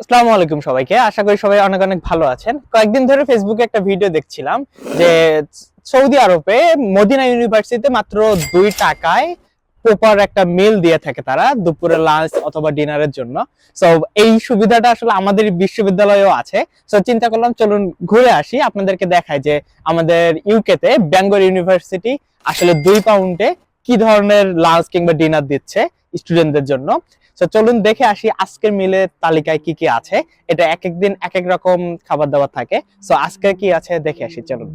আসসালামু আলাইকুম সবাইকে। আশা করি সবাই অনেক অনেক ভালো আছেন। কয়েকদিন ধরে ফেসবুকে একটা ভিডিও দেখছিলাম যে সৌদি আরবে মদিনা ইউনিভার্সিটিতে মাত্র দুই টাকায় প্রপার একটা মিল দিয়ে থাকে তারা দুপুরে লাঞ্চ অথবা ডিনারের জন্য। সো এই সুবিধাটা আসলে আমাদের বিশ্ববিদ্যালয়েও আছে। সো চিন্তা করলাম চলুন ঘুরে আসি। আপনাদেরকে দেখায় যে আমাদের ইউকেতে বেঙ্গল ইউনিভার্সিটি আসলে দুই পাউন্ডে কি ধরনের লাঞ্চ কিংবা ডিনার দিচ্ছে স্টুডেন্টদের জন্য। তো চলুন দেখে আসি আজকের মিলের তালিকায় কি কি আছে। এটা এক এক দিন, এক এক রকম খাবার দাবার থাকে। সো আজকে কি আছে দেখে আসি, চলুন।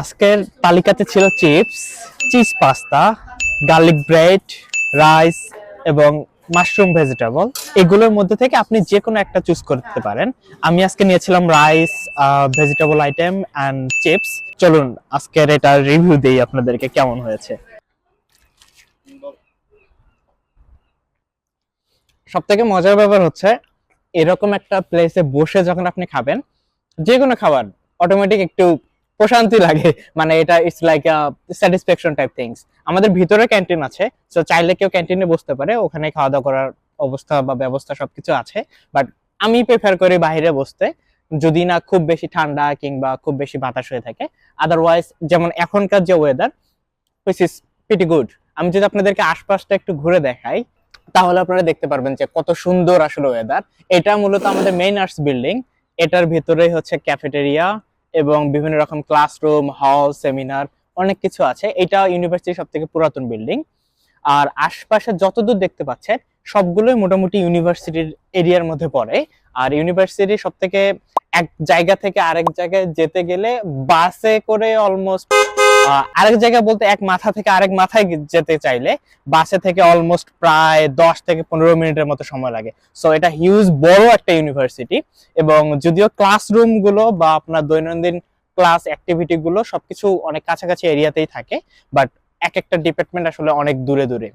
আজকের তালিকাতে ছিল chips, cheese pasta, garlic bread rice এবং মাশরুম ভেজিটেবল, এগুলোর মধ্যে থেকে আপনি যে কোনো একটা চুজ করতে পারেন। আমি আজকে নিয়েছিলাম rice vegetable item and chips. চলুন, আজকের এটা রিভিউ দেই আপনাদেরকে, কেমন হয়েছে? সব থেকে মজার ব্যাপার হচ্ছে, এরকম একটা প্লেসে বসে যখন আপনি খাবেন যে কোনো খাবার অটোমেটিক একটু প্রশান্তি লাগে। মানে এটা it's like satisfaction type things আমাদের ভিতরে ক্যান্টিন আছে তো চাইলে কেউ ক্যান্টিনে বসতে পারে, ওখানে খাওয়া দাওয়া করার অবস্থা বা ব্যবস্থা সবকিছু আছে বাট আমি প্রেফার করি বাইরে বসতে, যদি না খুব বেশি ঠান্ডা কিংবা খুব বেশি বাতাস হয়ে থাকে। আদারওয়াইজ যেমন এখনকার যে weather which is pretty good আমি যদি আপনাদেরকে আশপাশটা একটু ঘুরে দেখাই, তাহলে আপনারা দেখতে পারবেন যে কত সুন্দর আসলে ওয়েদার এটা মূলত আমাদের মেইন আর্টস বিল্ডিং এটার ভিতরে হচ্ছে ক্যাফেটেরিয়া এবং বিভিন্ন রকম ক্লাসরুম হল সেমিনার অনেক কিছু আছে। এটা ইউনিভার্সিটির সব থেকে পুরাতন বিল্ডিং আর আশপাশে যতদূর দেখতে পাচ্ছেন, সবগুলোই মোটামুটি ইউনিভার্সিটির এরিয়ার মধ্যে পড়ে। আর ইউনিভার্সিটি সব থেকে এক জায়গা থেকে আরেক জায়গায় যেতে গেলে বাসে করে অলমোস্ট আরেক জায়গায় বলতে এক মাথা থেকে আরেক মাথায় যেতে চাইলে বাসে থেকে অলমোস্ট প্রায় দশ থেকে পনেরো মিনিটের মতো সময় লাগে। সো এটা হিউজ বড় একটা ইউনিভার্সিটি এবং যদিও ক্লাসরুমগুলো বা আপনার দৈনন্দিন ক্লাস অ্যাক্টিভিটি গুলো সবকিছু অনেক কাছাকাছি এরিয়াতেই থাকে বাট এক একটা ডিপার্টমেন্ট আসলে অনেক দূরে দূরে।